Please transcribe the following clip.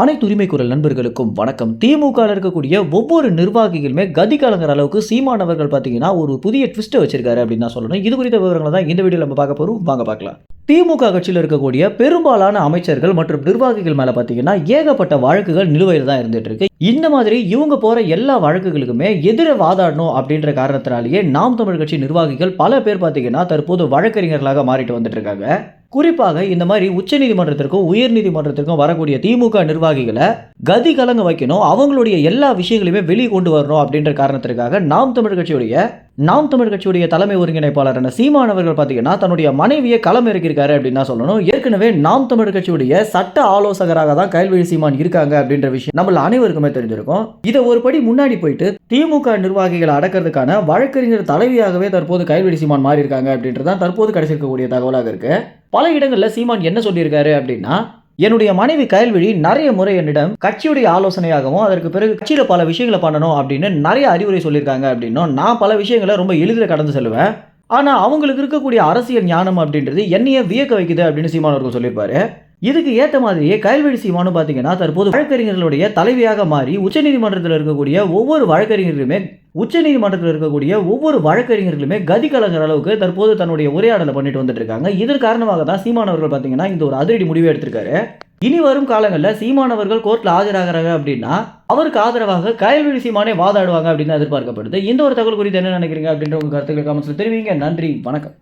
அனைத்து உரிமை குரல் நண்பர்களுக்கும் வணக்கம். திமுக இருக்கக்கூடிய ஒவ்வொரு நிர்வாகிகளுமே கதி கலங்குற அளவுக்கு சீமானவர்கள் பார்த்தீங்கன்னா ஒரு புதிய ட்விஸ்ட்டை வச்சிருக்காரு அப்படின்னு நான் சொல்லணும். இது குறித்த விவரங்களை தான் இந்த வீடியோவில் நம்ம பார்க்க போகிறோம் வாங்க பார்க்கலாம். திமுக கட்சியில் இருக்கக்கூடிய பெரும்பாலான அமைச்சர்கள் மற்றும் நிர்வாகிகள் மேலே பார்த்தீங்கன்னா ஏகப்பட்ட வழக்குகள் நிலுவையில் தான் இருந்துட்டு இருக்கு. இந்த மாதிரி இவங்க போகிற எல்லா வழக்குகளுக்குமே எதிர வாதாடணும் அப்படின்ற காரணத்தினாலேயே நாம் தமிழ் கட்சி நிர்வாகிகள் பல பேர் பார்த்தீங்கன்னா தற்போது வழக்கறிஞர்களாக மாறிட்டு வந்துட்டு இருக்காங்க. குறிப்பாக இந்த மாதிரி உச்சநீதிமன்றத்திற்கும் உயர்நீதிமன்றத்திற்கும் வரக்கூடிய திமுக நிர்வாகிகளை கதி கலங்க வைக்கணும். அவங்களுடைய எல்லா விஷயங்களையுமே வெளியே கொண்டு வரணும் அப்படின்ற காரணத்திற்காக நாம் தமிழ் கட்சியுடைய நாம் தமிழ் கட்சியுடைய தலைமை ஒருங்கிணைப்பாளரான சீமான் அவர்கள் பார்த்தீங்கன்னா தன்னுடைய மனைவியை களம் இறக்கியிருக்காரு அப்படின்னு தான் சொல்லணும். ஏற்கனவே நாம் தமிழ் கட்சியுடைய சட்ட ஆலோசகராக தான் கைல்வெளி சீமான் இருக்காங்க அப்படின்ற விஷயம் நம்மள அனைவருக்குமே தெரிஞ்சிருக்கும். இதை ஒரு படி முன்னாடி போயிட்டு திமுக நிர்வாகிகளை அடக்கிறதுக்கான வழக்கறிஞர் தலைவியாகவே தற்போது கைல்வெளி சீமான் மாறி இருக்காங்க அப்படின்றதான் தற்போது கிடைச்சிருக்கக்கூடிய தகவலாக இருக்கு. பல இடங்களில் சீமான் என்ன சொல்லியிருக்காரு அப்படின்னா என்னுடைய மனைவி கயல்விழி நிறைய முறை என்னிடம் கட்சியுடைய ஆலோசனையாகவும் அதற்கு பிறகு கட்சியில் பல விஷயங்களை பண்ணணும் அப்படின்னு நிறைய அறிவுரை சொல்லியிருக்காங்க அப்படின்னும் நான் பல விஷயங்களை ரொம்ப எளிதில் கடந்து செல்வேன் ஆனால் அவங்களுக்கு இருக்கக்கூடிய அரசியல் ஞானம் அப்படின்றது என்னையே வியக்க வைக்குது அப்படின்னு சீமான் அவர்கள் சொல்லியிருப்பாரு. இதுக்கு ஏற்ற மாதிரியே கயல்வெளி சீமானு பார்த்தீங்கன்னா தற்போது வழக்கறிஞர்களுடைய தலைவியாக மாறி உச்சநீதிமன்றத்தில் இருக்கக்கூடிய ஒவ்வொரு வழக்கறிஞருமே உச்சநீதிமன்றத்தில் இருக்கக்கூடிய ஒவ்வொரு வழக்கறிஞர்களுமே கதி கலங்குற அளவுக்கு தற்போது தன்னுடைய உரையாடலை பண்ணிட்டு வந்துட்டு இருக்காங்க. இதன் காரணமாக தான் சீமானவர்கள் பார்த்தீங்கன்னா இந்த ஒரு அதிரடி முடிவை எடுத்திருக்காரு. இனி வரும் காலங்களில் சீமானவர்கள் கோர்ட்டில் ஆஜராகிறாங்க அப்படின்னா அவருக்கு ஆதரவாக கயல்வெளி சீமானே வாதாடுவாங்க அப்படின்னு எதிர்பார்க்கப்படுது. இந்த ஒரு தகவல் குறித்து என்ன நினைக்கிறீங்க அப்படின்ற உங்கள் கருத்துக்களை காமெண்ட்ஸில் தெரிவிங்க. நன்றி. வணக்கம்.